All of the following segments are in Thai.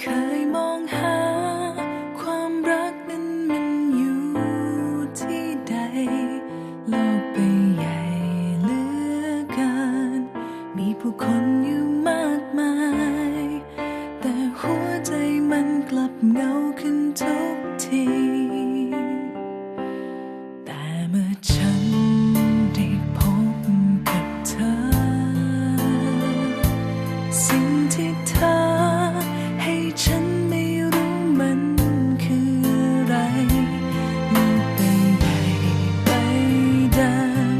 เคยมองหา ความรักนั้นมันอยู่ที่ใด โลกไปใหญ่เหลือเกิน มีผู้คนอยู่มากมาย สิ่งที่เธอให้ฉันไม่รู้มันคืออะไรมันไปไหนไปเดิน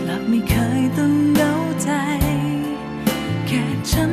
กลับไม่เคยต้องเดาใจ แค่ฉัน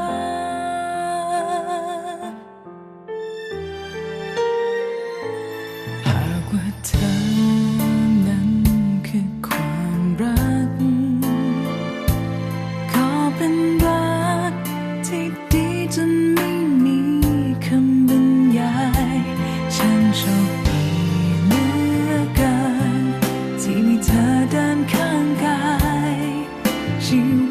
you.